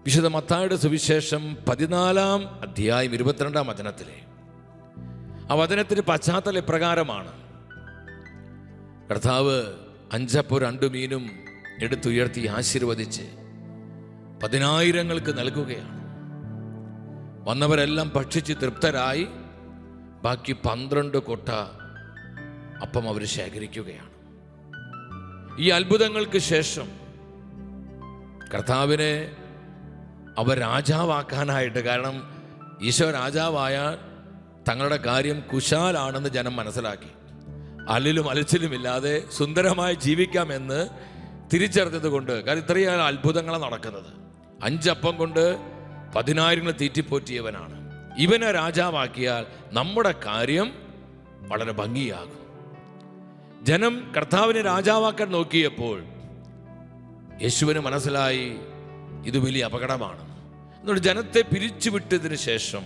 വിശുദ്ധ മത്തായുടെ സുവിശേഷം പതിനാലാം അധ്യായം ഇരുപത്തിരണ്ടാം വചനത്തിലെ. ആ വചനത്തിന് പശ്ചാത്തല ഇപ്രകാരമാണ്. കർത്താവ് അഞ്ചപ്പോ രണ്ടു മീനും എടുത്തുയർത്തി ആശീർവദിച്ച് പതിനായിരങ്ങൾക്ക് നൽകുകയാണ്. വന്നവരെല്ലാം ഭക്ഷിച്ച് തൃപ്തരായി ബാക്കി പന്ത്രണ്ട് കൊട്ട അപ്പം അവർ ശേഖരിക്കുകയാണ്. ഈ അത്ഭുതങ്ങൾക്ക് ശേഷം കർത്താവിനെ അവർ രാജാവാക്കാനായിട്ട്. കാരണം ഈശോ രാജാവായാൽ തങ്ങളുടെ കാര്യം കുശാലാണെന്ന് ജനം മനസ്സിലാക്കി. അല്ലിലും അലച്ചിലുമില്ലാതെ സുന്ദരമായി ജീവിക്കാമെന്ന് തിരിച്ചറിഞ്ഞത് കൊണ്ട് കാരണം ഇത്രയും അത്ഭുതങ്ങളാണ് നടക്കുന്നത്. അഞ്ചപ്പം കൊണ്ട് പതിനായിരങ്ങൾ തീറ്റിപ്പോറ്റിയവനാണ്. ഇവനെ രാജാവാക്കിയാൽ നമ്മുടെ കാര്യം വളരെ ഭംഗിയാകും. ജനം കർത്താവിനെ രാജാവാക്കാൻ നോക്കിയപ്പോൾ യേശുവിന് മനസ്സിലായി ഇത് വലിയ അപകടമാണ്. എന്നിട്ട് ജനത്തെ പിരിച്ചുവിട്ടതിന് ശേഷം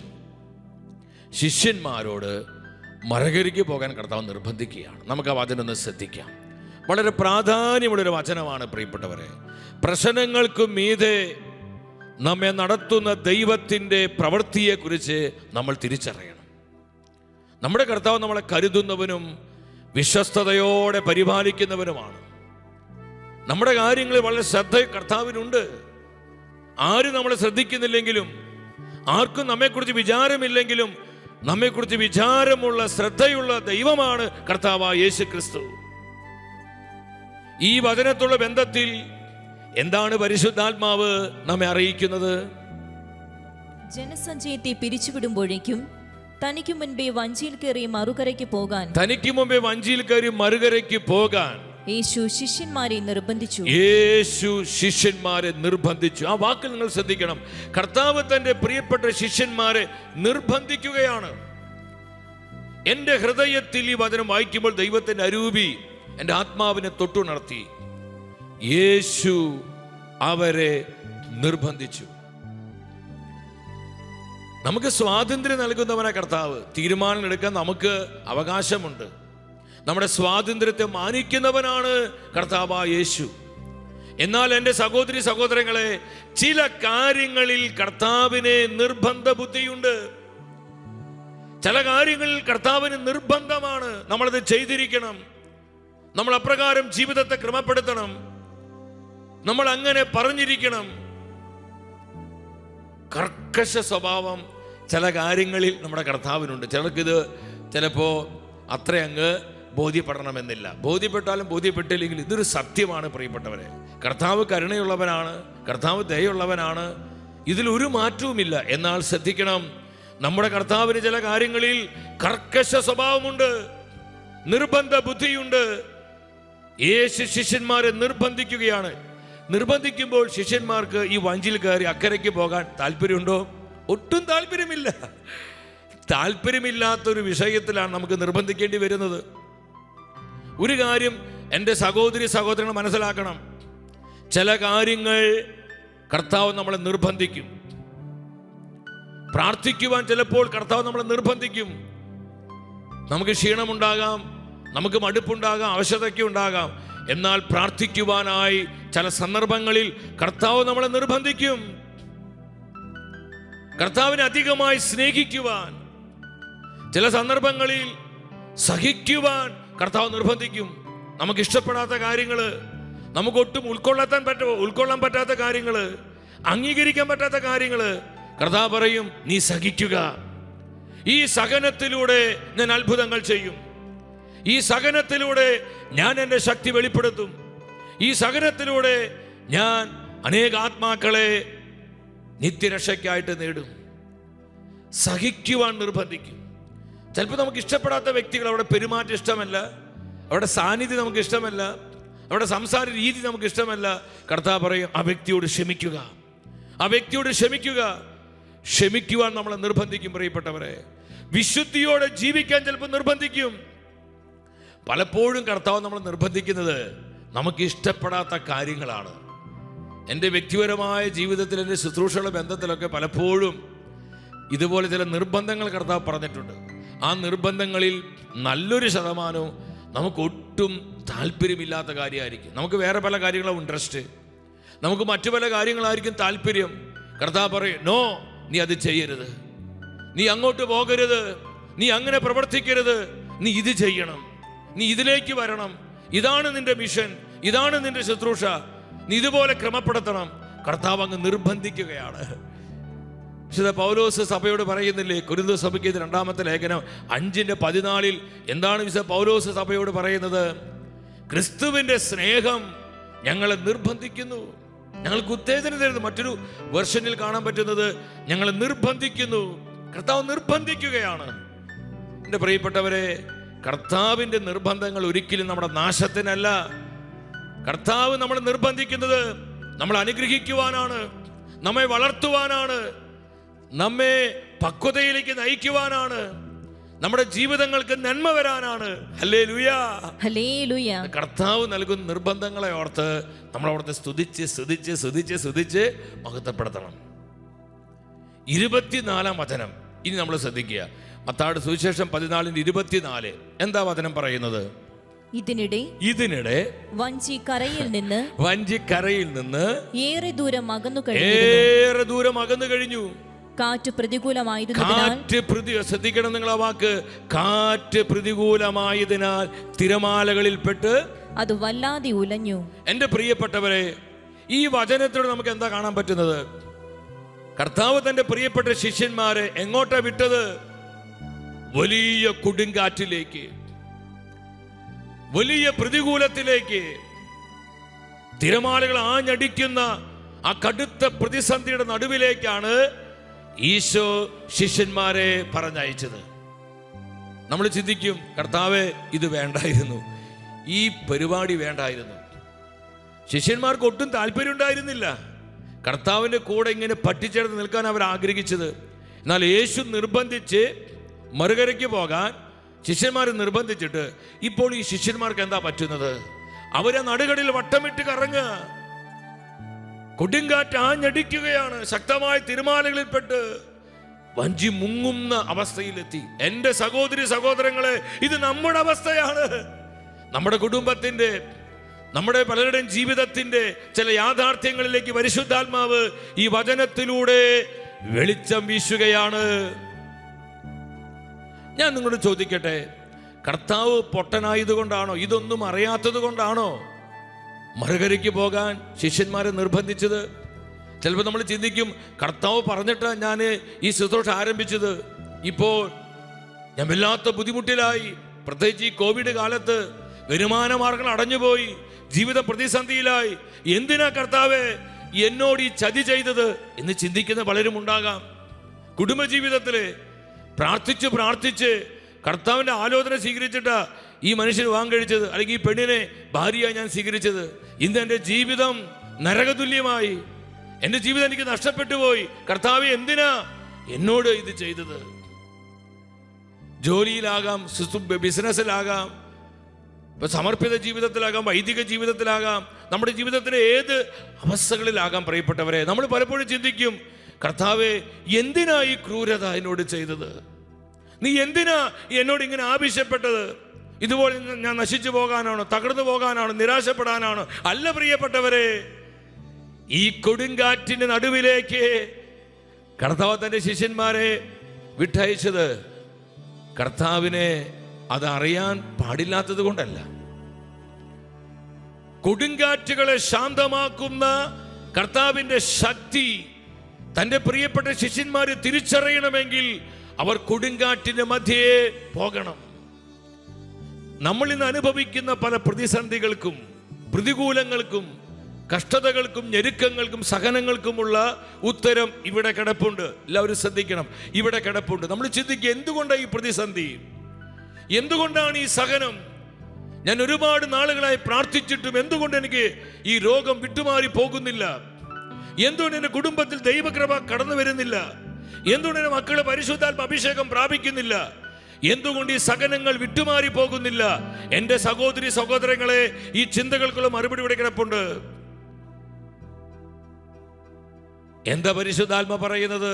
ശിഷ്യന്മാരോട് മരകരിക്ക് പോകാൻ കർത്താവ് നിർബന്ധിക്കുകയാണ്. നമുക്ക് ആ വചനം ഒന്ന് ശ്രദ്ധിക്കാം. വളരെ പ്രാധാന്യമുള്ളൊരു വചനമാണ് പ്രിയപ്പെട്ടവരെ. പ്രശ്നങ്ങൾക്ക് മീതെ നമ്മെ നടത്തുന്ന ദൈവത്തിന്റെ പ്രവൃത്തിയെക്കുറിച്ച് നമ്മൾ തിരിച്ചറിയണം. നമ്മുടെ കർത്താവ് നമ്മളെ കരുതുന്നവനും വിശ്വസ്തയോടെ പരിപാലിക്കുന്നവനുമാണ്. നമ്മുടെ കാര്യങ്ങളിൽ വളരെ ശ്രദ്ധ കർത്താവിനുണ്ട്. ആരും നമ്മളെ ശ്രദ്ധിക്കുന്നില്ലെങ്കിലും ആർക്കും നമ്മെക്കുറിച്ച് വിചാരമില്ലെങ്കിലും നമ്മെക്കുറിച്ച് വിചാരമുള്ള ശ്രദ്ധയുള്ള ദൈവമാണ് കർത്താവ യേശു ക്രിസ്തു ഈ വചനത്തുള്ള ബന്ധത്തിൽ എന്താണ് പരിശുദ്ധാത്മാവ് നമ്മെ അറിയിക്കുന്നത്? ജനസഞ്ചയത്തെ പിരിച്ചുവിടുമ്പോഴേക്കും തനിക്ക് മുൻപേ വഞ്ചിയിൽ കയറി മറുകരയ്ക്ക് പോകാൻ. തനിക്ക് മുമ്പേ വഞ്ചിയിൽ കയറി മറുകരയ്ക്ക് പോകാൻ. യേശു ശിഷ്യന്മാരെ നിർബന്ധിച്ചു. യേശു ശിഷ്യന്മാരെ നിർബന്ധിച്ചു. ആ വാക്കിൽ നിങ്ങൾ ശ്രദ്ധിക്കണം. കർത്താവ് തന്റെ പ്രിയപ്പെട്ട ശിഷ്യന്മാരെ നിർബന്ധിക്കുകയാണ്. എന്റെ ഹൃദയത്തിൽ ഈ വചനം വായിക്കുമ്പോൾ ദൈവത്തിന്റെ അരൂപി എന്റെ ആത്മാവിനെ തൊട്ടുണർത്തി യേശു അവരെ നിർബന്ധിച്ചു. നമുക്ക് സ്വാതന്ത്ര്യം നൽകുന്നവനാ കർത്താവ്. തീരുമാനം എടുക്കാൻ നമുക്ക് അവകാശമുണ്ട്. നമ്മുടെ സ്വാതന്ത്ര്യത്തെ മാനിക്കുന്നവനാണ് കർത്താവ യേശു. എന്നാൽ എന്റെ സഹോദരി സഹോദരങ്ങളെ ചില കാര്യങ്ങളിൽ കർത്താവിനെ നിർബന്ധ ബുദ്ധിയുണ്ട് ചില കാര്യങ്ങളിൽ കർത്താവിന് നിർബന്ധമാണ് നമ്മളത് ചെയ്തിരിക്കണം. നമ്മൾ അപ്രകാരം ജീവിതത്തെ ക്രമപ്പെടുത്തണം. നമ്മൾ അങ്ങനെ പറഞ്ഞിരിക്കണം. കർക്കശ സ്വഭാവം ചില കാര്യങ്ങളിൽ നമ്മുടെ കർത്താവിനുണ്ട്. ചിലർക്കിത് ചിലപ്പോൾ അത്ര അങ്ങ് ബോധ്യപ്പെടണമെന്നില്ല. ബോധ്യപ്പെട്ടാലും ബോധ്യപ്പെട്ടില്ലെങ്കിൽ ഇതൊരു സത്യമാണ് പ്രിയപ്പെട്ടവരെ. കർത്താവ് കരുണയുള്ളവനാണ് കർത്താവ് ദയുള്ളവനാണ് ഇതിലൊരു മാറ്റവുമില്ല. എന്നാൽ ശ്രദ്ധിക്കണം നമ്മുടെ കർത്താവിന് ചില കാര്യങ്ങളിൽ കർക്കശ സ്വഭാവമുണ്ട് നിർബന്ധ ബുദ്ധിയുണ്ട്. യേശു ശിഷ്യന്മാരെ നിർബന്ധിക്കുകയാണ്. നിർബന്ധിക്കുമ്പോൾ ശിഷ്യന്മാർക്ക് ഈ വഞ്ചിൽ കയറി അക്കരയ്ക്ക് പോകാൻ താല്പര്യമുണ്ടോ? ഒട്ടും താല്പര്യമില്ല. താല്പര്യമില്ലാത്തൊരു വിഷയത്തിലാണ് നമുക്ക് നിർബന്ധിക്കേണ്ടി വരുന്നത്. ഒരു കാര്യം എന്റെ സഹോദരി സഹോദരങ്ങൾ മനസ്സിലാക്കണം. ചില കാര്യങ്ങൾ കർത്താവ് നമ്മളെ നിർബന്ധിക്കും. പ്രാർത്ഥിക്കുവാൻ ചിലപ്പോൾ കർത്താവ് നമ്മളെ നിർബന്ധിക്കും. നമുക്ക് ക്ഷീണമുണ്ടാകാം നമുക്ക് മടുപ്പുണ്ടാകാം അവശതയ്ക്ക് ഉണ്ടാകാം എന്നാൽ പ്രാർത്ഥിക്കുവാനായി ചില സന്ദർഭങ്ങളിൽ കർത്താവ് നമ്മളെ നിർബന്ധിക്കും. കർത്താവിനെ അധികമായി സ്നേഹിക്കുവാൻ ചില സന്ദർഭങ്ങളിൽ സഹിക്കുവാൻ കർത്താവ് നിർബന്ധിക്കും. നമുക്ക് ഇഷ്ടപ്പെടാത്ത കാര്യങ്ങൾ നമുക്ക് ഒട്ടും ഉൾക്കൊള്ളാൻ പറ്റ ഉൾക്കൊള്ളാൻ പറ്റാത്ത കാര്യങ്ങൾ അംഗീകരിക്കാൻ പറ്റാത്ത കാര്യങ്ങൾ കർത്താവ് പറയും നീ സഹിക്കുക. ഈ സഹനത്തിലൂടെ ഞാൻ അത്ഭുതങ്ങൾ ചെയ്യും. ഈ സഹനത്തിലൂടെ ഞാൻ എന്റെ ശക്തി വെളിപ്പെടുത്തും. ഈ സഹനത്തിലൂടെ ഞാൻ അനേക ആത്മാക്കളെ നിത്യരക്ഷയ്ക്കായിട്ട് നേടും. സഹിക്കുവാൻ നിർബന്ധിക്കും. ചിലപ്പോൾ നമുക്ക് ഇഷ്ടപ്പെടാത്ത വ്യക്തികൾ അവിടെ പെരുമാറ്റം ഇഷ്ടമല്ല അവിടെ സാന്നിധ്യം നമുക്ക് ഇഷ്ടമല്ല അവിടെ സംസാര രീതി നമുക്ക് ഇഷ്ടമല്ല. കർത്താവ് പറയും ആ വ്യക്തിയോട് ക്ഷമിക്കുക ആ വ്യക്തിയോട് ക്ഷമിക്കുക. ക്ഷമിക്കുവാൻ നമ്മളെ നിർബന്ധിക്കും പ്രിയപ്പെട്ടവരെ. വിശുദ്ധിയോടെ ജീവിക്കാൻ ചിലപ്പോൾ നിർബന്ധിക്കും. പലപ്പോഴും കർത്താവ് നമ്മളെ നിർബന്ധിക്കുന്നത് നമുക്ക് ഇഷ്ടപ്പെടാത്ത കാര്യങ്ങളാണ്. എന്റെ വ്യക്തിപരമായ ജീവിതത്തിൽ എന്റെ ശുശ്രൂഷകളുടെ ബന്ധത്തിലൊക്കെ പലപ്പോഴും ഇതുപോലെ ചില നിർബന്ധങ്ങൾ കർത്താവ് പറഞ്ഞിട്ടുണ്ട്. ആ നിർബന്ധങ്ങളിൽ നല്ലൊരു ശതമാനവും നമുക്ക് ഒട്ടും താല്പര്യമില്ലാത്ത കാര്യമായിരിക്കും. നമുക്ക് വേറെ പല കാര്യങ്ങളും ഇൻട്രസ്റ്റ് നമുക്ക് മറ്റു പല കാര്യങ്ങളായിരിക്കും താല്പര്യം. കർത്താവ് പറയും നോ നീ അത് ചെയ്യരുത്. നീ അങ്ങോട്ട് പോകരുത്. നീ അങ്ങനെ പ്രവർത്തിക്കരുത്. നീ ഇത് ചെയ്യണം. നീ ഇതിലേക്ക് വരണം. ഇതാണ് നിന്റെ മിഷൻ ഇതാണ് നിന്റെ ശുശ്രൂഷ. നീ ഇതുപോലെ ക്രമപ്പെടുത്തണം. കർത്താവ് അങ്ങ് നിർബന്ധിക്കുകയാണ്. വിശുദ്ധ പൗലോസ് സഭയോട് പറയുന്നില്ലേ? കുരുന്ത സഭയ്ക്ക് ഇത് രണ്ടാമത്തെ ലേഖനം. അഞ്ചിന്റെ പതിനാലിൽ എന്താണ് വിശുദ്ധ പൗലോസ് സഭയോട് പറയുന്നത്? ക്രിസ്തുവിന്റെ സ്നേഹം ഞങ്ങളെ നിർബന്ധിക്കുന്നു. ഞങ്ങൾക്ക് ഉത്തേജനം തരുന്നു. മറ്റൊരു വെർഷനിൽ കാണാൻ പറ്റുന്നത് ഞങ്ങളെ നിർബന്ധിക്കുന്നു. കർത്താവ് നിർബന്ധിക്കുകയാണ്. എന്റെ പ്രിയപ്പെട്ടവരെ കർത്താവിന്റെ നിർബന്ധങ്ങൾ ഒരിക്കലും നമ്മുടെ നാശത്തിനല്ല. കർത്താവ് നമ്മളെ നിർബന്ധിക്കുന്നത് നമ്മൾ അനുഗ്രഹിക്കുവാനാണ് നമ്മെ വളർത്തുവാനാണ്. നമ്മെ പക്വതയിലേക്ക് നയിക്കുവാനാണ്. നമ്മുടെ ജീവിതങ്ങൾക്ക് നന്മ വരാനാണ്. കർത്താവ് നൽകുന്ന നിർബന്ധങ്ങളെ ഓർത്ത് നമ്മൾ അവിടുത്തെ സ്തുതിച്ച് സ്തുതിച്ച് സ്തുതിച്ച് സ്തുതിച്ച് മഹത്വപ്പെടുത്തണം. ഇരുപത്തിനാലാം വചനം. ഇനി നമ്മൾ ശ്രദ്ധിക്കുക. മത്താട് സുവിശേഷം പതിനാലിന് ഇരുപത്തിനാല്. എന്താ വചനം പറയുന്നത്? ഇതിനിടെ ഇതിനിടെ വഞ്ചി കരയിൽ നിന്ന് വഞ്ചി കരയിൽ നിന്ന് ഏറെ ദൂരം അകന്നു കഴിഞ്ഞു ഏറെ ദൂരം അകന്നു കഴിഞ്ഞു. കാറ്റ് പ്രതികൂലമായിരുന്നു കാറ്റ് പ്രതി ശ്രദ്ധിക്കണം നിങ്ങൾ ആ വാക്ക്. കാറ്റ് പ്രതികൂലമായതിനാൽ തിരമാലകളിൽപ്പെട്ട് അത് വല്ലാതെ ഉലഞ്ഞു. എന്റെ പ്രിയപ്പെട്ടവരെ ഈ വചനത്തിലൂടെ നമുക്ക് എന്താ കാണാൻ പറ്റുന്നത്? കർത്താവ് തന്റെ പ്രിയപ്പെട്ട ശിഷ്യന്മാരെ എങ്ങോട്ടാ വിട്ടത്? വലിയ കൊടുങ്കാറ്റിലേക്ക്. വലിയ പ്രതികൂലത്തിലേക്ക്. തിരമാലകൾ ആഞ്ഞടിക്കുന്ന ആ കടുത്ത പ്രതിസന്ധിയുടെ നടുവിലേക്കാണ് ഈശോ ശിഷ്യന്മാരെ പറഞ്ഞയച്ചത്. നമ്മൾ ചിന്തിക്കും കർത്താവെ ഇത് വേണ്ടായിരുന്നു. ഈ പരിപാടി വേണ്ടായിരുന്നു. ശിഷ്യന്മാർക്ക് ഒട്ടും താല്പര്യം ഉണ്ടായിരുന്നില്ല. കർത്താവിന്റെ കൂടെ ഇങ്ങനെ പറ്റിച്ചേർന്ന് നിൽക്കാൻ അവർ ആഗ്രഹിച്ചത്. എന്നാൽ യേശു നിർബന്ധിച്ച് മറുകരയ്ക്ക് പോകാൻ ശിഷ്യന്മാർ നിർബന്ധിച്ചിട്ട് ഇപ്പോൾ ഈ ശിഷ്യന്മാർക്ക് എന്താ പറ്റുന്നത്? അവരെ നടുകടിൽ വട്ടമിട്ട് കറങ്ങുക. കൊടുങ്കാറ്റ് ആഞ്ഞടിക്കുകയാണ് ശക്തമായ തിരുമാലകളിൽപ്പെട്ട് വഞ്ചി മുങ്ങുന്ന അവസ്ഥയിലെത്തി. എന്റെ സഹോദരി സഹോദരങ്ങളെ ഇത് നമ്മുടെ അവസ്ഥയാണ്. നമ്മുടെ കുടുംബത്തിന്റെ നമ്മുടെ പലരുടെയും ജീവിതത്തിന്റെ ചില യാഥാർത്ഥ്യങ്ങളിലേക്ക് പരിശുദ്ധാത്മാവ് ഈ വചനത്തിലൂടെ വെളിച്ചം വീശുകയാണ്. ഞാൻ നിങ്ങളോട് ചോദിക്കട്ടെ കർത്താവ് പൊട്ടനായതുകൊണ്ടാണോ? ഇതൊന്നും അറിയാത്തത് കൊണ്ടാണോ മറുകരയ്ക്ക് പോകാൻ ശിഷ്യന്മാരെ നിർബന്ധിച്ചത്. ചിലപ്പോൾ നമ്മൾ ചിന്തിക്കും കർത്താവ് പറഞ്ഞിട്ട് ഞാൻ ഈ ശുശ്രൂഷ ആരംഭിച്ചത്. ഇപ്പോൾ ഞാൻ വല്ലാത്ത ബുദ്ധിമുട്ടിലായി. പ്രത്യേകിച്ച് ഈ കോവിഡ് കാലത്ത് വരുമാന മാർഗങ്ങൾ അടഞ്ഞുപോയി. ജീവിത പ്രതിസന്ധിയിലായി. എന്തിനാ കർത്താവെ എന്നോട് ഈ ചതി ചെയ്തത്? എന്ന് ചിന്തിക്കുന്ന പലരും ഉണ്ടാകാം. കുടുംബജീവിതത്തിൽ പ്രാർത്ഥിച്ച് പ്രാർത്ഥിച്ച് കർത്താവിന്റെ ആലോചന സ്വീകരിച്ചിട്ടാ ഈ മനുഷ്യൻ വാങ്കഴിച്ചത് കഴിച്ചത് അല്ലെങ്കിൽ ഈ പെണ്ണിനെ ഭാര്യയായി ഞാൻ സ്വീകരിച്ചത് ഇന്ന് എന്റെ ജീവിതം നരകതുല്യമായി. എന്റെ ജീവിതം എനിക്ക് നഷ്ടപ്പെട്ടു പോയി. കർത്താവ് എന്തിനാ എന്നോട് ഇത് ചെയ്തത്? ജോലിയിലാകാം സുസു ബിസിനസ്സിലാകാം ഇപ്പൊ സമർപ്പിത ജീവിതത്തിലാകാം വൈദിക ജീവിതത്തിലാകാം നമ്മുടെ ജീവിതത്തിലെ ഏത് അവസ്ഥകളിലാകാം പ്രിയപ്പെട്ടവരെ. നമ്മൾ പലപ്പോഴും ചിന്തിക്കും കർത്താവെ എന്തിനാ ഈ ക്രൂരത എന്നോട് ചെയ്തത്? നീ എന്തിനാ എന്നോട് ഇങ്ങനെ ആവശ്യപ്പെട്ടത്? ഇതുപോലെ ഞാൻ നശിച്ചു പോകാനാണോ? തകർന്നു പോകാനാണോ? നിരാശപ്പെടാനാണോ? അല്ല പ്രിയപ്പെട്ടവരെ ഈ കൊടുങ്കാറ്റിന്റെ നടുവിലേക്ക് കർത്താവ് തന്റെ ശിഷ്യന്മാരെ വിട്ടയച്ചത് കർത്താവിനെ അത് അറിയാൻ പാടില്ലാത്തത് കൊണ്ടല്ല. കൊടുങ്കാറ്റുകളെ ശാന്തമാക്കുന്ന കർത്താവിന്റെ ശക്തി തന്റെ പ്രിയപ്പെട്ട ശിഷ്യന്മാര് തിരിച്ചറിയണമെങ്കിൽ അവർ കൊടുങ്കാറ്റിന്റെ മധ്യേ പോകണം. നമ്മൾ ഇന്ന് അനുഭവിക്കുന്ന പല പ്രതിസന്ധികൾക്കും പ്രതികൂലങ്ങൾക്കും കഷ്ടതകൾക്കും ഞെരുക്കങ്ങൾക്കും സഹനങ്ങൾക്കുമുള്ള ഉത്തരം ഇവിടെ കിടപ്പുണ്ട്. എല്ലാവരും ശ്രദ്ധിക്കണം. ഇവിടെ കിടപ്പുണ്ട്. നമ്മൾ ചിന്തിക്കുക എന്തുകൊണ്ടാണ് ഈ പ്രതിസന്ധി? എന്തുകൊണ്ടാണ് ഈ സഹനം? ഞാൻ ഒരുപാട് നാളുകളായി പ്രാർത്ഥിച്ചിട്ടും എന്തുകൊണ്ട് എനിക്ക് ഈ രോഗം വിട്ടുമാറി പോകുന്നില്ല? എന്തുകൊണ്ട് എന്റെ കുടുംബത്തിൽ ദൈവകൃപ കടന്നു വരുന്നില്ല? എന്തുകൊണ്ട് എന്റെ മക്കളെ പരിശുദ്ധാത്മ അഭിഷേകം പ്രാപിക്കുന്നില്ല? എന്തുകൊണ്ട് ഈ സകനങ്ങൾ വിട്ടുമാറി പോകുന്നില്ല? എന്റെ സഹോദരി സഹോദരങ്ങളെ ഈ ചിന്തകൾക്കുള്ള മറുപടി ഇവിടെ കിടപ്പുണ്ട്. എന്താ പരിശുദ്ധാത്മ പറയുന്നത്?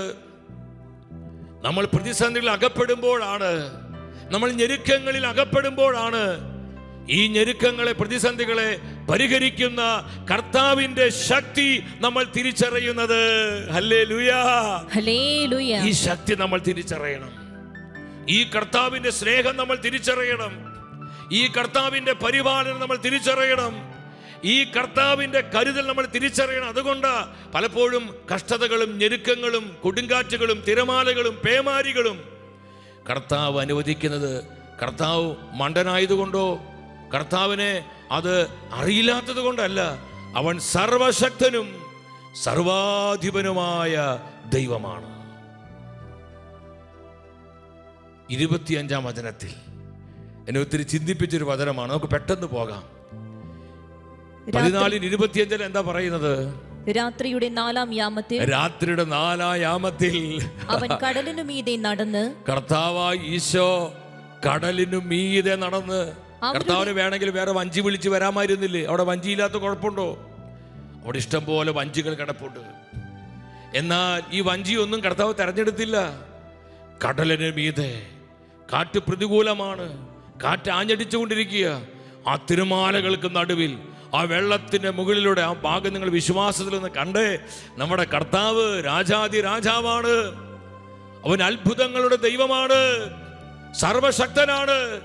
നമ്മൾ പ്രതിസന്ധികളിൽ അകപ്പെടുമ്പോഴാണ് നമ്മൾ ഞെരുക്കങ്ങളിൽ അകപ്പെടുമ്പോഴാണ് ഈ ഞെരുക്കങ്ങളെ പ്രതിസന്ധികളെ പരിഹരിക്കുന്ന കർത്താവിന്റെ ശക്തി നമ്മൾ തിരിച്ചറിയുന്നത്. ഈ ശക്തി നമ്മൾ തിരിച്ചറിയണം. ഈ കർത്താവിന്റെ സ്നേഹം നമ്മൾ തിരിച്ചറിയണം. ഈ കർത്താവിന്റെ പരിപാലനം നമ്മൾ തിരിച്ചറിയണം. ഈ കർത്താവിന്റെ കരുതൽ നമ്മൾ തിരിച്ചറിയണം. അതുകൊണ്ട് പലപ്പോഴും കഷ്ടതകളും ഞെരുക്കങ്ങളും കൊടുങ്കാറ്റുകളും തിരമാലകളും പേമാരികളും കർത്താവ് അനുവദിക്കുന്നത് കർത്താവ് മണ്ടനായതുകൊണ്ടോ? കർത്താവിനെ അത് അറിയില്ലാത്തത് കൊണ്ടല്ല. അവൻ സർവശക്തനും സർവാധിപനുമായ ദൈവമാണ്. ഇരുപത്തിയഞ്ചാം വചനത്തിൽ. എന്നെ ഒത്തിരി ചിന്തിപ്പിച്ചൊരു വചനമാണ്. നമുക്ക് പെട്ടെന്ന് പോകാം. പതിനാലിന് ഇരുപത്തിയഞ്ചിൽ എന്താ പറയുന്നത്? രാത്രിയുടെ നാലാം യാമത്തിൽ രാത്രിയുടെ നാലാം യാമത്തിൽ അവൻ കടലിനു മീതെ നടന്ന് കർത്താവായ ഈശോ കടലിനു മീതെ നടന്ന്. കർത്താവിന് വേണമെങ്കിൽ വേറെ വഞ്ചി വിളിച്ച് വരാമായിരുന്നില്ലേ? അവിടെ വഞ്ചിയില്ലാത്ത കുഴപ്പമുണ്ടോ? അവിടെ ഇഷ്ടം പോലെ വഞ്ചികൾ കിടപ്പുണ്ട്. എന്നാൽ ഈ വഞ്ചിയൊന്നും കർത്താവ് തെരഞ്ഞെടുത്തില്ല. കടലിന് മീതെ. കാറ്റ് പ്രതികൂലമാണ്. കാറ്റ് ആഞ്ഞടിച്ചുകൊണ്ടിരിക്കുക. ആ തിരുമാലകൾക്ക് നടുവിൽ ആ വെള്ളത്തിന്റെ മുകളിലൂടെ ആ ഭാഗം നിങ്ങൾ വിശ്വാസത്തിൽ നിന്ന് കണ്ടേ നമ്മുടെ കർത്താവ് രാജാതി രാജാവാണ്. അവൻ അത്ഭുതങ്ങളുടെ ദൈവമാണ്. സർവശക്തനാണ്.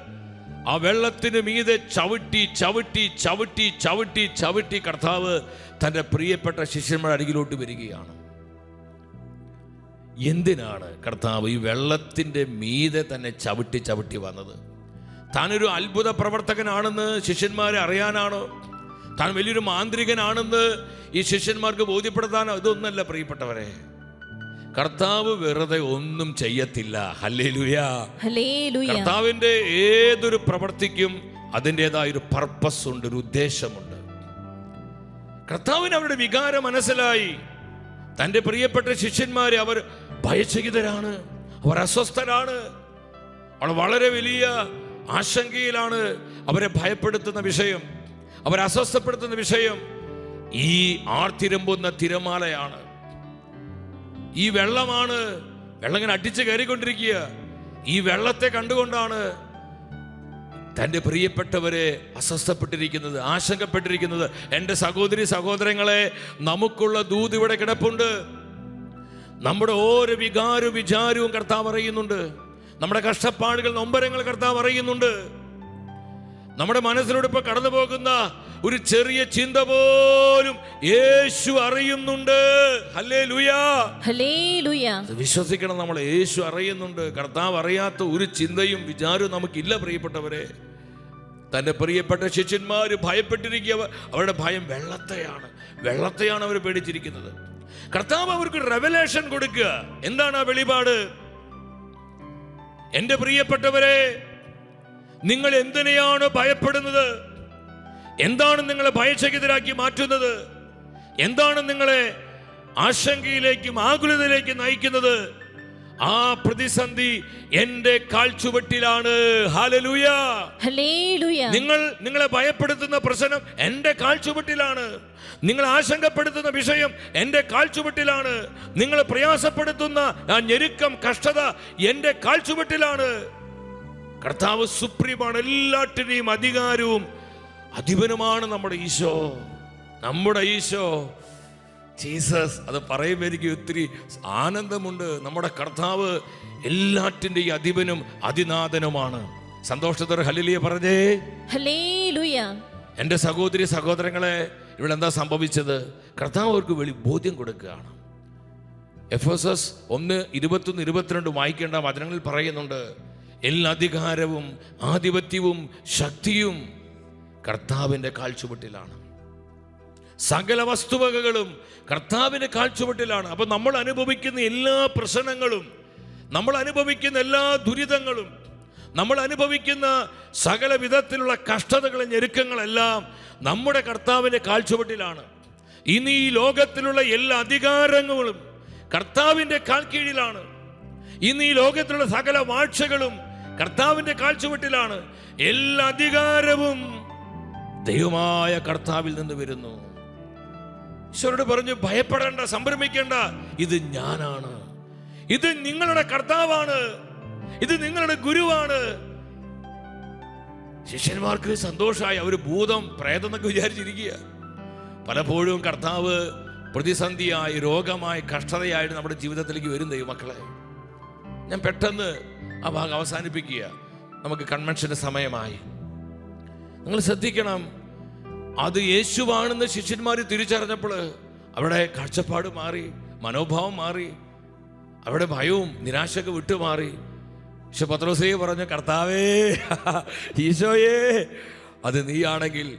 ആ വെള്ളത്തിന് മീതെ ചവിട്ടി ചവിട്ടി ചവിട്ടി ചവിട്ടി ചവിട്ടി കർത്താവ് തന്റെ പ്രിയപ്പെട്ട ശിഷ്യന്മാരുടെ അരികിലോട്ട് വരികയാണ്. എന്തിനാണ് കർത്താവ് ഈ വെള്ളത്തിന്റെ മീതെ തന്നെ ചവിട്ടി ചവിട്ടി വന്നത്? താനൊരു അത്ഭുത പ്രവർത്തകനാണെന്ന് ശിഷ്യന്മാരെ അറിയാനാണോ? താൻ വലിയൊരു മാന്ത്രികനാണെന്ന് ഈ ശിഷ്യന്മാർക്ക് ബോധ്യപ്പെടുത്താനോ? ഇതൊന്നല്ല പ്രിയപ്പെട്ടവരെ. കർത്താവ് വെറുതെ ഒന്നും ചെയ്യത്തില്ല. കർത്താവിന്റെ ഏതൊരു പ്രവർത്തിക്കും അതിന്റെതായ ഒരു പർപ്പസ് ഉണ്ട് ഒരു ഉദ്ദേശമുണ്ട്. കർത്താവിന് അവരുടെ വികാരം മനസ്സിലായി. തന്റെ പ്രിയപ്പെട്ട ശിഷ്യന്മാരെ അവർ ഭയചകിതരാണ്. അവർ അസ്വസ്ഥരാണ്. അവൾ വളരെ വലിയ ആശങ്കയിലാണ് അവരെ ഭയപ്പെടുത്തുന്ന വിഷയം. അവരെ അസ്വസ്ഥപ്പെടുത്തുന്ന വിഷയം ഈ ആർത്തിരമ്പുന്ന തിരമാലയാണ്. ഈ വെള്ളമാണ് വെള്ളം ഇങ്ങനെ അടിച്ച് കയറിക്കൊണ്ടിരിക്കുക. ഈ വെള്ളത്തെ കണ്ടുകൊണ്ടാണ് തന്റെ പ്രിയപ്പെട്ടവരെ അസ്വസ്ഥപ്പെട്ടിരിക്കുന്നത് ആശങ്കപ്പെട്ടിരിക്കുന്നത്. എന്റെ സഹോദരി സഹോദരങ്ങളെ നമുക്കുള്ള ദൂത് ഇവിടെ കിടപ്പുണ്ട്. നമ്മുടെ ഓരോ വികാരവും വിചാരവും കർത്താവ് അറിയുന്നുണ്ട്. നമ്മുടെ കഷ്ടപ്പാടുകൾ നൊമ്പരങ്ങൾ കർത്താവ് അറിയുന്നുണ്ട്. നമ്മുടെ മനസ്സിലൂടെ ഇപ്പൊ കടന്നു പോകുന്ന ഒരു ചെറിയ ചിന്ത പോലും യേശു അറിയുന്നുണ്ട്. വിശ്വസിക്കണം നമ്മൾ. യേശു അറിയുന്നുണ്ട്. കർത്താവ് അറിയാത്ത ഒരു ചിന്തയും വിചാരവും നമുക്കില്ല പ്രിയപ്പെട്ടവരെ. തന്റെ പ്രിയപ്പെട്ട ശിഷ്യന്മാർ ഭയപ്പെട്ടിരിക്കുക. അവരുടെ ഭയം വെള്ളത്തെയാണ്. വെള്ളത്തെയാണ് അവർ പേടിച്ചിരിക്കുന്നത്. കർത്താവ് അവർക്ക് റെവലേഷൻ കൊടുക്കുക. എന്താണ് ആ വെളിപാട്? എന്റെ പ്രിയപ്പെട്ടവരെ നിങ്ങൾ എന്തിനെയാണ് ഭയപ്പെടുന്നത്? എന്താണ് നിങ്ങളെ ഭയചകിതരാക്കി മാറ്റുന്നത്? എന്താണ് നിങ്ങളെ ആശങ്കയിലേക്കും ആകുലതയിലേക്കും നയിക്കുന്നത്? ആ പ്രതിസന്ധി എന്റെ കാൽച്ചുവട്ടിലാണ്. നിങ്ങൾ നിങ്ങളെ ഭയപ്പെടുത്തുന്ന പ്രശ്നം എന്റെ കാൽച്ചുവട്ടിലാണ്. നിങ്ങൾ ആശങ്കപ്പെടുത്തുന്ന വിഷയം എന്റെ കാൽച്ചുവട്ടിലാണ്. നിങ്ങൾ പ്രയാസപ്പെടുത്തുന്ന ആ ഞെരുക്കം കഷ്ടത എന്റെ കാൽച്ചുവട്ടിലാണ്. കർത്താവ് സുപ്രീമാണ് എല്ലാറ്റിനെയും അധികാരവും അധിപനുമാണ് നമ്മുടെ ഈശോ. നമ്മുടെ ഈശോ. ജീസസ് അത് പറയുമ്പോൾ എനിക്ക് ഒത്തിരി ആനന്ദമുണ്ട്. നമ്മുടെ കർത്താവ് എല്ലാറ്റിന്റെയും അധിപനും അതിനാഥനുമാണ്. സന്തോഷത്തോടെ ഹലിലിയ പറഞ്ഞേ. എന്റെ സഹോദരി സഹോദരങ്ങളെ ഇവിടെ എന്താ സംഭവിച്ചത്? കർത്താവ് അവർക്ക് വെളി ബോധ്യം കൊടുക്കുകയാണ്. എഫ് എസ് എസ് ഒന്ന് ഇരുപത്തൊന്ന് ഇരുപത്തിരണ്ട് വായിക്കേണ്ട വചനങ്ങളിൽ പറയുന്നുണ്ട് എല്ലാ അധികാരവും ആധിപത്യവും ശക്തിയും കർത്താവിന്റെ കാഴ്ചവെട്ടിലാണ് സകല വസ്തുവകകളും കർത്താവിന്റെ കാഴ്ചവെട്ടിലാണ് അപ്പം നമ്മൾ അനുഭവിക്കുന്ന എല്ലാ പ്രശ്നങ്ങളും നമ്മൾ അനുഭവിക്കുന്ന എല്ലാ ദുരിതങ്ങളും നമ്മൾ അനുഭവിക്കുന്ന സകല വിധത്തിലുള്ള കഷ്ടതകളും ഞെരുക്കങ്ങളെല്ലാം നമ്മുടെ കർത്താവിന്റെ കാഴ്ചവെട്ടിലാണ് ഇനി ഈ ലോകത്തിലുള്ള എല്ലാ അധികാരങ്ങളും കർത്താവിന്റെ കാൽ കീഴിലാണ്. ഇന്ന് ഈ ലോകത്തിലുള്ള സകല വാഴ്ചകളും കർത്താവിന്റെ കാഴ്ചവെട്ടിലാണ് എല്ലാ അധികാരവും ദൈവമായ കർത്താവിൽ നിന്ന് വരുന്നു. ഈശ്വരോട് പറഞ്ഞു ഭയപ്പെടേണ്ട സംഭ്രമിക്കേണ്ട. ഇത് ഞാനാണ്. ഇത് നിങ്ങളുടെ കർത്താവാണ്. ഇത് നിങ്ങളുടെ ഗുരുവാണ്. ശിഷ്യന്മാർക്ക് സന്തോഷമായി. അവർ ഭൂതം പ്രേതം എന്നൊക്കെ വിചാരിച്ചിരിക്കുക പലപ്പോഴും കർത്താവ് പ്രതിസന്ധിയായി രോഗമായി കഷ്ടതയായിട്ട് നമ്മുടെ ജീവിതത്തിലേക്ക് വരും ദൈവമക്കളെ. ഞാൻ പെട്ടെന്ന് ആ ഭാഗം അവസാനിപ്പിക്കുക നമുക്ക് കൺവെൻഷന്റെ സമയമായി. നിങ്ങൾ ശ്രദ്ധിക്കണം. അത് യേശുവാണെന്ന് ശിഷ്യന്മാർ തിരിച്ചറിഞ്ഞപ്പോൾ അവിടെ കാഴ്ചപ്പാട് മാറി മനോഭാവം മാറി അവിടെ ഭയവും നിരാശയൊക്കെ വിട്ടുമാറി. പക്ഷെ പത്രോസേ പറഞ്ഞു കർത്താവേ ഈശോയേ അത് നീയാണെങ്കിൽ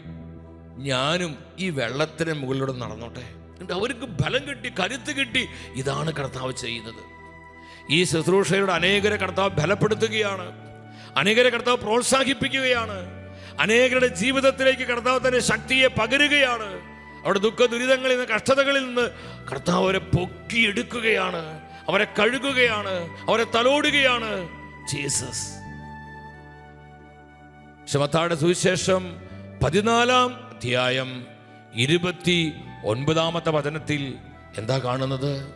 ഞാനും ഈ വെള്ളത്തിന് മുകളിലൂടെ നടന്നോട്ടെ. എന്നിട്ട് അവർക്ക് ബലം കിട്ടി കരുത്ത് കിട്ടി. ഇതാണ് കർത്താവ് ചെയ്യുന്നത്. ഈ ശുശ്രൂഷയുടെ അനേകരെ കർത്താവ് ബലപ്പെടുത്തുകയാണ്. അനേകരെ കർത്താവ് പ്രോത്സാഹിപ്പിക്കുകയാണ്. അനേകരുടെ ജീവിതത്തിലേക്ക് കർത്താവ് തന്നെ ശക്തിയെ പകരുകയാണ്. അവിടെ ദുഃഖ ദുരിതങ്ങളിൽ നിന്ന് കഷ്ടതകളിൽ നിന്ന് കർത്താവ് അവരെ പൊക്കിയെടുക്കുകയാണ്. അവരെ കഴുകുകയാണ്. അവരെ തലോടുകയാണ്. ജീസസ്. ശമത്താടെ സുവിശേഷം പതിനാലാം അധ്യായം ഇരുപത്തി ഒൻപതാമത്തെ വചനത്തിൽ എന്താ കാണുന്നത്?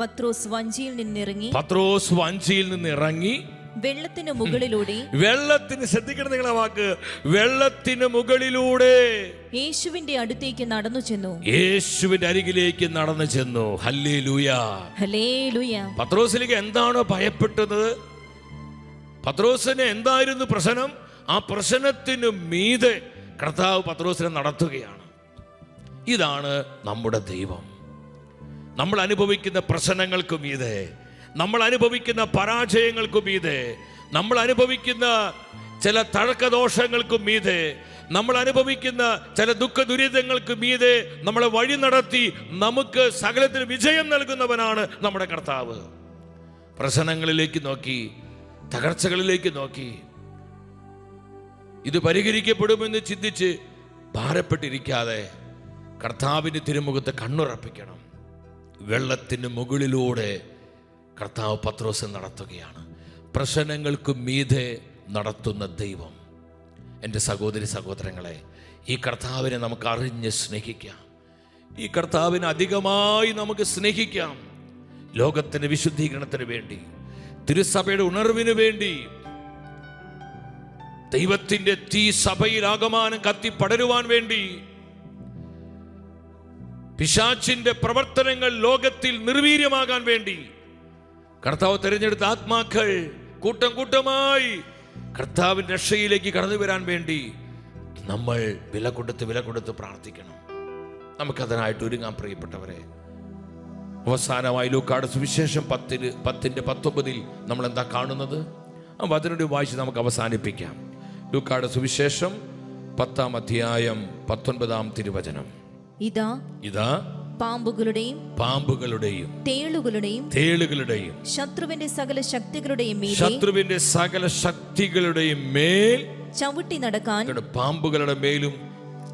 പത്രോസ് വഞ്ചിയിൽ നിന്നിറങ്ങി. പത്രോസ് വഞ്ചിയിൽ നിന്ന് ഇറങ്ങി വെള്ളത്തിന് മുകളിലൂടെ. വെള്ളത്തിന് ശ്രദ്ധിക്കണം നിങ്ങളെ വാക്ക്. വെള്ളത്തിന് മുകളിലൂടെ. യേശുവിന്റെ അടുത്തേക്ക് നടന്നു ചെന്നു. യേശുവിന്റെ അരികിലേക്ക് നടന്നു ചെന്നു. ഹല്ലേ ലൂയ ഹലേ ലൂയ പത്രോസിലേക്ക് എന്താണോ ഭയപ്പെട്ടത്? പത്രോസിന് എന്തായിരുന്നു പ്രശ്നം? ആ പ്രശ്നത്തിന് മീതെ കർത്താവ് പത്രോസിനെ നടത്തുകയാണ്. ഇതാണ് നമ്മുടെ ദൈവം. നമ്മൾ അനുഭവിക്കുന്ന പ്രശ്നങ്ങൾക്ക് മീതെ നമ്മൾ അനുഭവിക്കുന്ന പരാജയങ്ങൾക്കും മീതെ നമ്മൾ അനുഭവിക്കുന്ന ചില തഴക്കദോഷങ്ങൾക്കും മീതെ നമ്മൾ അനുഭവിക്കുന്ന ചില ദുഃഖ ദുരിതങ്ങൾക്ക് മീതെ നമ്മളെ വഴി നടത്തി നമുക്ക് സകലത്തിന് വിജയം നൽകുന്നവനാണ് നമ്മുടെ കർത്താവ്. പ്രശ്നങ്ങളിലേക്ക് നോക്കി തകർച്ചകളിലേക്ക് നോക്കി ഇത് പരിഹരിക്കപ്പെടുമെന്ന് ചിന്തിച്ച് ഭാരപ്പെട്ടിരിക്കാതെ കർത്താവിന്റെ തിരുമുഖത്ത് കണ്ണുറപ്പിക്കണം. വെള്ളത്തിന് മുകളിലൂടെ കർത്താവ് പത്രോസ് നടത്തുകയാണ്. പ്രശ്നങ്ങൾക്ക് മീതെ നടത്തുന്ന ദൈവം. എന്റെ സഹോദരി സഹോദരങ്ങളെ ഈ കർത്താവിനെ നമുക്ക് അറിഞ്ഞ് സ്നേഹിക്കാം. ഈ കർത്താവിനെ അധികമായി നമുക്ക് സ്നേഹിക്കാം. ലോകത്തിന്റെ വിശുദ്ധീകരണത്തിന് വേണ്ടി തിരുസഭയുടെ ഉണർവിന് വേണ്ടി ദൈവത്തിന്റെ തീ സഭയിൽ ആകമാനം കത്തി പടരുവാൻ വേണ്ടി പിശാച്ചിന്റെ പ്രവർത്തനങ്ങൾ ലോകത്തിൽ നിർവീര്യമാകാൻ വേണ്ടി കർത്താവ് തിരഞ്ഞെടുത്ത ആത്മാക്കൾ കൂട്ടം കൂട്ടമായി കർത്താവിന്റെ രക്ഷയിലേക്ക് കടന്നു വരാൻ വേണ്ടി നമ്മൾ വില കൊടുത്ത് വില കൊടുത്ത് പ്രാർത്ഥിക്കണം. നമുക്കതിനായിട്ട് ഒരുങ്ങാൻ പ്രിയപ്പെട്ടവരെ. അവസാനമായി ലൂക്കാട് സുവിശേഷം പത്തിന് പത്തിന്റെ പത്തൊമ്പതിൽ നമ്മൾ എന്താ കാണുന്നത്? ആ വചനോട് വായിച്ച് നമുക്ക് അവസാനിപ്പിക്കാം. ലൂക്കാട് സുവിശേഷം പത്താം അധ്യായം പത്തൊൻപതാം തിരുവചനം. ഇതാ ഇതാ പാമ്പുകളുടെയും പാമ്പുകളുടെയും തേളുകളുടെയും തേളുകളുടെയും ശത്രുവിന്റെ സകല ശക്തികളുടെയും മേൽ ശത്രുവിന്റെ സകല ശക്തികളുടെയും മേൽ ചവിട്ടി നടക്കാൻ പാമ്പുകളുടെ മേലും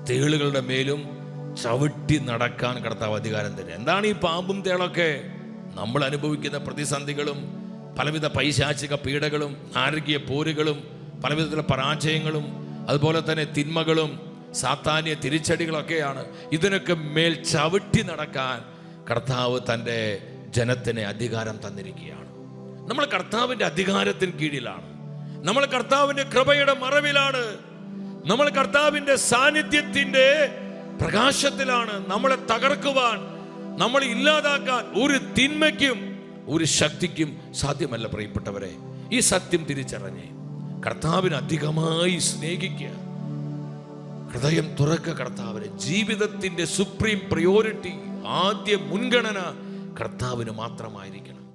തേളുകളുടെ മേലും ചവിട്ടി നടക്കാൻ കർത്താവ് അധികാരം തരും. എന്താണ് ഈ പാമ്പും തേളൊക്കെ? നമ്മൾ അനുഭവിക്കുന്ന പ്രതിസന്ധികളും പലവിധ പൈശാചിക പീഡകളും ആരോഗ്യ പോരുകളും പലവിധത്തിലുള്ള പരാജയങ്ങളും അതുപോലെ തന്നെ തിന്മകളും സാത്താന്യ തിരിച്ചടികളൊക്കെയാണ്. ഇതിനൊക്കെ മേൽ ചവിട്ടി നടക്കാൻ കർത്താവ് തന്റെ ജനത്തിന് അധികാരം തന്നിരിക്കുകയാണ്. നമ്മൾ കർത്താവിന്റെ അധികാരത്തിന് കീഴിലാണ്. നമ്മൾ കർത്താവിന്റെ കൃപയുടെ മറവിലാണ്. നമ്മൾ കർത്താവിന്റെ സാന്നിധ്യത്തിന്റെ പ്രകാശത്തിലാണ് നമ്മളെ തകർക്കുവാൻ നമ്മളെ ഇല്ലാതാക്കാൻ ഒരു തിന്മയ്ക്കും ഒരു ശക്തിക്കും സാധ്യമല്ല പ്രിയപ്പെട്ടവരെ. ഈ സത്യം തിരിച്ചറിഞ്ഞ് കർത്താവിനെ അധികമായി സ്നേഹിക്കുക. ഹൃദയം തുറക്ക കർത്താവിന്. ജീവിതത്തിന്റെ സുപ്രീം പ്രയോറിറ്റി ആദ്യ മുൻഗണന കർത്താവിന് മാത്രമായിരിക്കണം.